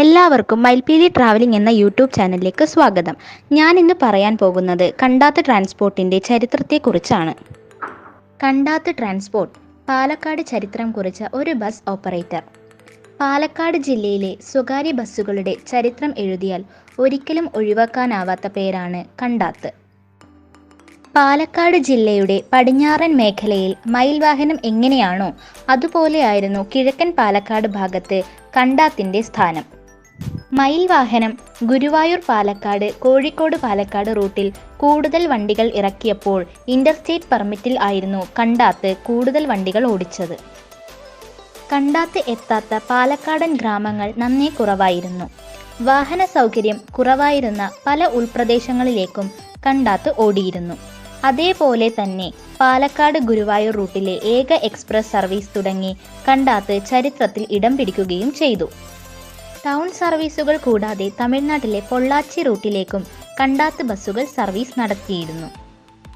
എല്ലാവർക്കും മൈൽപീലി ട്രാവലിംഗ് എന്ന യൂട്യൂബ് ചാനലിലേക്ക് സ്വാഗതം. ഞാൻ ഇന്ന് പറയാൻ പോകുന്നത് കണ്ടാത്ത ട്രാൻസ്പോർട്ടിന്റെ ചരിത്രത്തെക്കുറിച്ചാണ്. കണ്ടാത്ത ട്രാൻസ്പോർട്ട് പാലക്കാട് ചരിത്രം കുറിച്ച ഒരു ബസ് ഓപ്പറേറ്റർ. പാലക്കാട് ജില്ലയിലെ സ്വകാര്യ ബസ്സുകളുടെ ചരിത്രം എഴുതിയാൽ ഒരിക്കലും ഒഴിവാക്കാനാവാത്ത പേരാണ് കണ്ടാത്ത്. പാലക്കാട് ജില്ലയുടെ പടിഞ്ഞാറൻ മേഖലയിൽ മയിൽ വാഹനം എങ്ങനെയാണോ അതുപോലെയായിരുന്നു കിഴക്കൻ പാലക്കാട് ഭാഗത്ത് കണ്ടാത്തിന്റെ സ്ഥാനം. മയിൽ വാഹനം ഗുരുവായൂർ പാലക്കാട് കോഴിക്കോട് പാലക്കാട് റൂട്ടിൽ കൂടുതൽ വണ്ടികൾ ഇറക്കിയപ്പോൾ ഇന്റർസ്റ്റേറ്റ് പെർമിറ്റിൽ ആയിരുന്നു കണ്ടാത്ത് കൂടുതൽ വണ്ടികൾ ഓടിച്ചത്. കണ്ടാത്ത് എത്താത്ത പാലക്കാടൻ ഗ്രാമങ്ങൾ നന്നേ കുറവായിരുന്നു. വാഹന സൗകര്യം കുറവായിരുന്ന പല ഉൾപ്രദേശങ്ങളിലേക്കും കണ്ടാത്ത് ഓടിയിരുന്നു. അതേപോലെ തന്നെ പാലക്കാട് ഗുരുവായൂർ റൂട്ടിലെ ഏക എക്സ്പ്രസ് സർവീസ് തുടങ്ങി കണ്ടാത്ത് ചരിത്രത്തിൽ ഇടം പിടിക്കുകയും ചെയ്തു. ടൗൺ സർവീസുകൾ കൂടാതെ തമിഴ്നാട്ടിലെ പൊള്ളാച്ചി റൂട്ടിലേക്കും കണ്ടാത്ത് ബസ്സുകൾ സർവീസ് നടത്തിയിരുന്നു.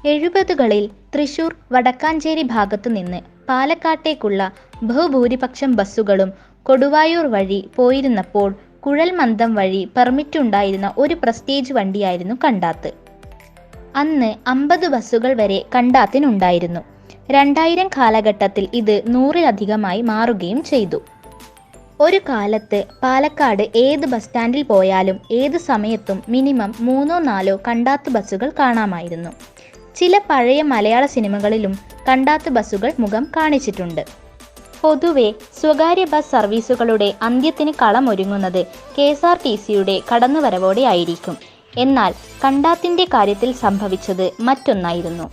എഴുപതുകളിൽ തൃശൂർ വടക്കാഞ്ചേരി ഭാഗത്തുനിന്ന് പാലക്കാട്ടേക്കുള്ള ബഹുഭൂരിപക്ഷം ബസ്സുകളും കൊടുവായൂർ വഴി പോയിരുന്നപ്പോൾ കുഴൽമന്ദം വഴി പെർമിറ്റ് ഉണ്ടായിരുന്ന ഒരു പ്രസ്റ്റേജ് വണ്ടിയായിരുന്നു കണ്ടാത്ത്. അന്ന് അമ്പത് ബസ്സുകൾ വരെ കണ്ടാത്തിനുണ്ടായിരുന്നു. രണ്ടായിരം കാലഘട്ടത്തിൽ ഇത് നൂറിലധികമായി മാറുകയും ചെയ്തു. ഒരു കാലത്ത് പാലക്കാട് ഏത് ബസ് സ്റ്റാൻഡിൽ പോയാലും ഏത് സമയത്തും മിനിമം മൂന്നോ നാലോ കണ്ടാത്ത ബസ്സുകൾ കാണാമായിരുന്നു. ചില പഴയ മലയാള സിനിമകളിലും കണ്ടാത്ത ബസ്സുകൾ മുഖം കാണിച്ചിട്ടുണ്ട്. പൊതുവെ സ്വകാര്യ ബസ് സർവീസുകളുടെ അന്ത്യത്തിന് കളമൊരുങ്ങുന്നത് കെ എസ് ആർ ടി സിയുടെ കടന്നുവരവോടെ ആയിരിക്കും. എന്നാൽ കണ്ടാത്തിന്റെ കാര്യത്തിൽ സംഭവിച്ചത് മറ്റൊന്നായിരുന്നു.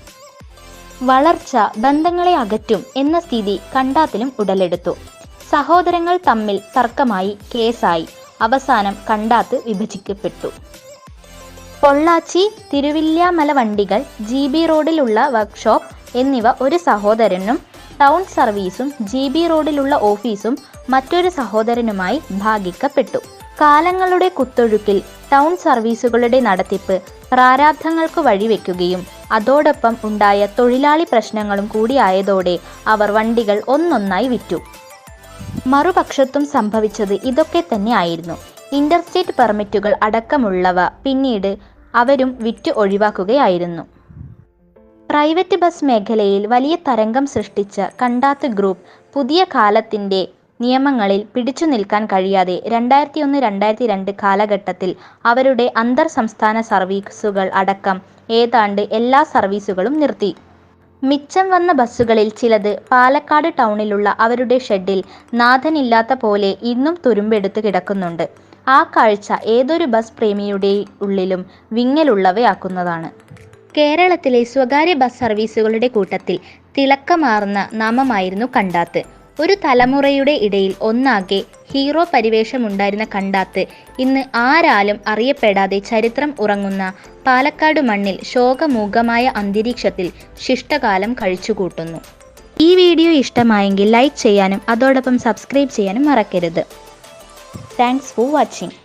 വളർച്ച ബന്ധങ്ങളെ അകറ്റും എന്ന സ്ഥിതി കണ്ടാത്തിലും ഉടലെടുത്തു. സഹോദരങ്ങൾ തമ്മിൽ തർക്കമായി കേസായി. അവസാനം കണ്ടാത്ത് വിഭജിക്കപ്പെട്ടു. പൊള്ളാച്ചി തിരുവില്യാമല വണ്ടികൾ ജി ബി റോഡിലുള്ള വർക്ക്ഷോപ്പ് എന്നിവ ഒരു സഹോദരനും ടൗൺ സർവീസും ജി ബി റോഡിലുള്ള ഓഫീസും മറ്റൊരു സഹോദരനുമായി ഭാഗിക്കപ്പെട്ടു. കാലങ്ങളുടെ കുത്തൊഴുക്കിൽ ടൗൺ സർവീസുകളുടെ നടത്തിപ്പ് പ്രാരാബ്ധങ്ങൾക്ക് വഴിവെക്കുകയും അതോടൊപ്പം ഉണ്ടായ തൊഴിലാളി പ്രശ്നങ്ങളും കൂടിയായതോടെ അവർ വണ്ടികൾ ഒന്നൊന്നായി വിറ്റു. മറുപക്ഷത്തും സംഭവിച്ചത് ഇതൊക്കെ തന്നെ ആയിരുന്നു ഇന്റർസ്റ്റേറ്റ് പെർമിറ്റുകൾ അടക്കമുള്ളവ പിന്നീട് അവരും വിറ്റ് ഒഴിവാക്കുകയായിരുന്നു. പ്രൈവറ്റ് ബസ് മേഖലയിൽ വലിയ തരംഗം സൃഷ്ടിച്ച കണ്ടാത്ത് ഗ്രൂപ്പ് പുതിയ കാലത്തിന്റെ നിയമങ്ങളിൽ പിടിച്ചു നിൽക്കാൻ കഴിയാതെ രണ്ടായിരത്തി ഒന്ന് രണ്ടായിരത്തി രണ്ട് കാലഘട്ടത്തിൽ അവരുടെ അന്തർ സംസ്ഥാന സർവീസുകൾ അടക്കം ഏതാണ്ട് എല്ലാ സർവീസുകളും നിർത്തി. മിച്ചം വന്ന ബസ്സുകളിൽ ചിലത് പാലക്കാട് ടൗണിലുള്ള അവരുടെ ഷെഡിൽ നാഥനില്ലാത്ത പോലെ ഇന്നും തുരുമ്പെടുത്ത് കിടക്കുന്നുണ്ട്. ആ കാഴ്ച ഏതൊരു ബസ് പ്രേമിയുടെ ഉള്ളിലും വിങ്ങലുള്ളവയാക്കുന്നതാണ്. കേരളത്തിലെ സ്വകാര്യ ബസ് സർവീസുകളുടെ കൂട്ടത്തിൽ തിളക്കമാർന്ന നാമമായിരുന്നു കണ്ടാത്ത്. ഒരു തലമുറയുടെ ഇടയിൽ ഒന്നാകെ ഹീറോ പരിവേഷമുണ്ടായിരുന്ന കണ്ടാത്ത് ഇന്ന് ആരാലും അറിയപ്പെടാതെ ചരിത്രം ഉറങ്ങുന്ന പാലക്കാട് മണ്ണിൽ ശോകമൂകമായ അന്തരീക്ഷത്തിൽ ശിഷ്ടകാലം കഴിച്ചുകൂട്ടുന്നു. ഈ വീഡിയോ ഇഷ്ടമായെങ്കിൽ ലൈക്ക് ചെയ്യാനും അതോടൊപ്പം സബ്സ്ക്രൈബ് ചെയ്യാനും മറക്കരുത്. Thanks for watching